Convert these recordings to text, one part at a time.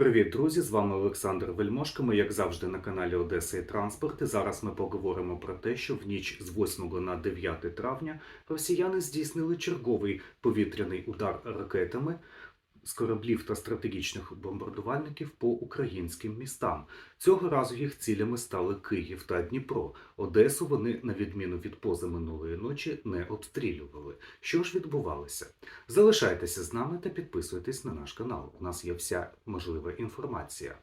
Привіт, друзі! З вами Олександр Вельмошко. Ми, як завжди, на каналі Одеса і Транспорт. І зараз ми поговоримо про те, що в ніч з 8 на 9 травня росіяни здійснили черговий повітряний удар ракетами з кораблів та стратегічних бомбардувальників по українським містам. Цього разу їх цілями стали Київ та Дніпро. Одесу вони, на відміну від позаминулої ночі, не обстрілювали. Що ж відбувалося? Залишайтеся з нами та підписуйтесь на наш канал. У нас є вся можлива інформація.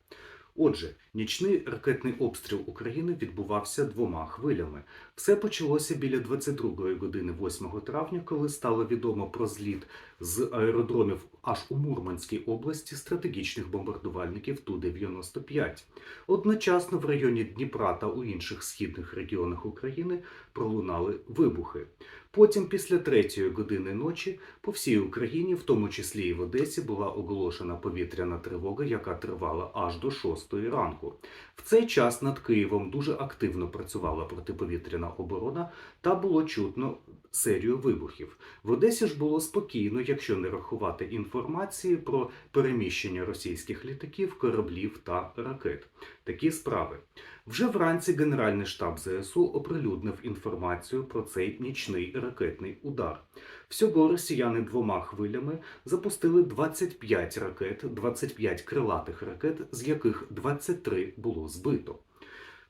Отже, нічний ракетний обстріл України відбувався двома хвилями. Все почалося біля 22 години 8 травня, коли стало відомо про зліт з аеродромів аж у Мурманській області стратегічних бомбардувальників Ту-95. Одночасно в районі Дніпра та у інших східних регіонах України пролунали вибухи. Потім, після третьої години ночі, по всій Україні, в тому числі і в Одесі, була оголошена повітряна тривога, яка тривала аж до 6 ранку. В цей час над Києвом дуже активно працювала протиповітряна оборона та було чутно серію вибухів. В Одесі ж було спокійно, якщо не рахувати інформації про переміщення російських літаків, кораблів та ракет. Такі справи. Вже вранці Генеральний штаб ЗСУ оприлюднив інформацію про цей нічний ракетний удар. Всього росіяни двома хвилями запустили 25 ракет, 25 крилатих ракет, з яких 23 було збито.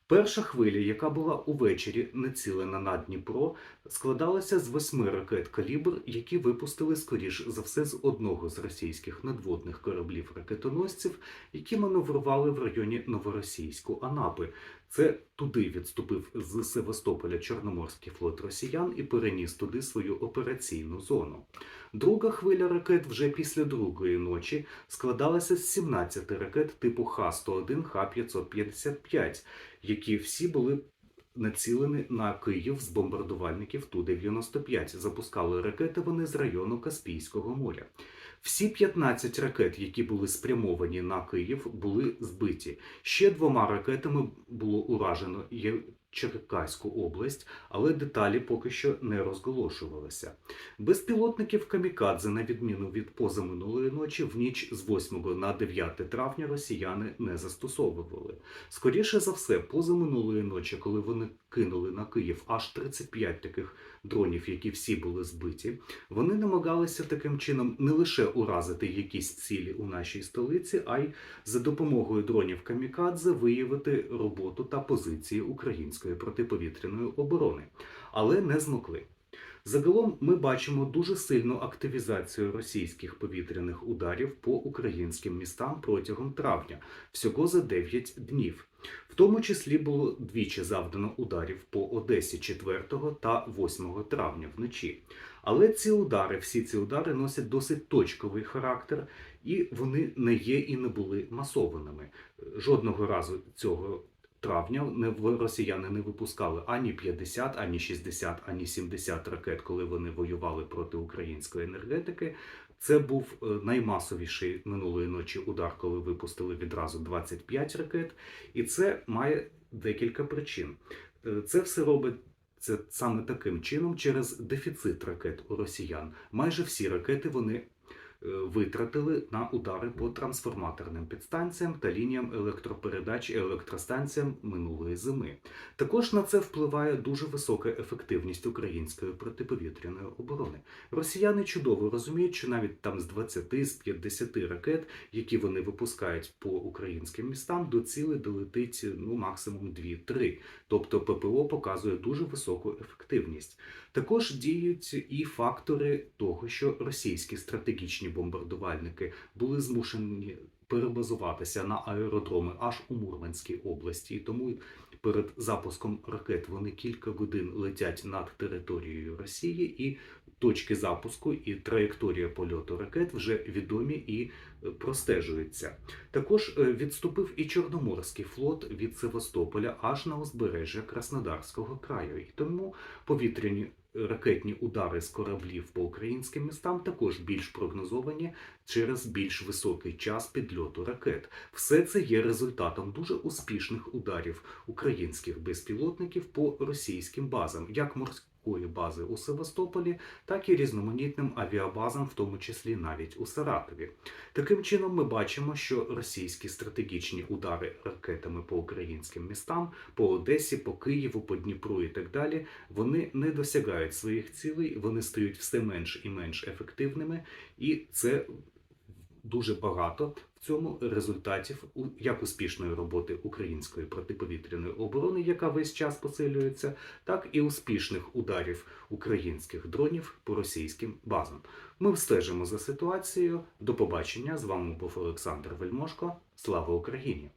Перша хвиля, яка була увечері націлена на Дніпро, складалася з восьми ракет калібр, які випустили скоріш за все з одного з російських надводних кораблів ракетоносців, які маневрували в районі Новоросійську Анапи. Це туди відступив з Севастополя Чорноморський флот росіян і переніс туди свою операційну зону. Друга хвиля ракет вже після другої ночі складалася з 17 ракет типу Х-101, Х-555, які всі були націлені на Київ з бомбардувальників Ту-95. Запускали ракети вони з району Каспійського моря. Всі 15 ракет, які були спрямовані на Київ, були збиті. Ще двома ракетами було уражено Черкаську область, але деталі поки що не розголошувалися. Безпілотників Камікадзе, на відміну від позаминулої ночі, в ніч з 8 на 9 травня росіяни не застосовували. Скоріше за все, позаминулої ночі, коли вони кинули на Київ аж 35 таких дронів, які всі були збиті, вони намагалися таким чином не лише уразити якісь цілі у нашій столиці, а й за допомогою дронів Камікадзе виявити роботу та позиції української протиповітряної оборони, але не змогли. Загалом ми бачимо дуже сильну активізацію російських повітряних ударів по українським містам протягом травня, всього за 9 днів. В тому числі було двічі завдано ударів по Одесі 4 та 8 травня вночі. Але ці удари, всі ці удари носять досить точковий характер, і вони не є і не були масованими. Жодного разу цього травня не росіяни не випускали ані 50, ані 60, ані 70 ракет, коли вони воювали проти української енергетики. Це був е, наймасовіший минулої ночі удар, коли випустили відразу 25 ракет, і це має декілька причин. Е, Це все робить. Це саме таким чином через дефіцит ракет у росіян. Майже всі ракети вони витратили на удари по трансформаторним підстанціям та лініям електропередач і електростанціям минулої зими. Також на це впливає дуже висока ефективність української протиповітряної оборони. Росіяни чудово розуміють, що навіть там з 20 з 50 ракет, які вони випускають по українським містам, до цілей долетить ну максимум 2-3. Тобто ППО показує дуже високу ефективність. Також діють і фактори того, що російські стратегічні бомбардувальники були змушені перебазуватися на аеродроми аж у Мурманській області, і тому перед запуском ракет вони кілька годин летять над територією Росії, і точки запуску і траєкторія польоту ракет вже відомі і е, простежуються. Також е, відступив і Чорноморський флот від Севастополя аж на узбережжя Краснодарського краю, і тому повітряні ракетні удари з кораблів по українським містам також більш прогнозовані через більш високий час підльоту ракет. Все це є результатом дуже успішних ударів українських безпілотників по російським базам, як морським морської бази у Севастополі, так і різноманітним авіабазам, в тому числі навіть у Саратові. Таким чином, ми бачимо, що російські стратегічні удари ракетами по українським містам, по Одесі, по Києву, по Дніпру і так далі, вони не досягають своїх цілей, вони стають все менш і менш ефективними, і це дуже багато в цьому результатів як успішної роботи української протиповітряної оборони, яка весь час посилюється, так і успішних ударів українських дронів по російським базам. Ми встежимо за ситуацією. До побачення. З вами був Олександр Вельмошко. Слава Україні!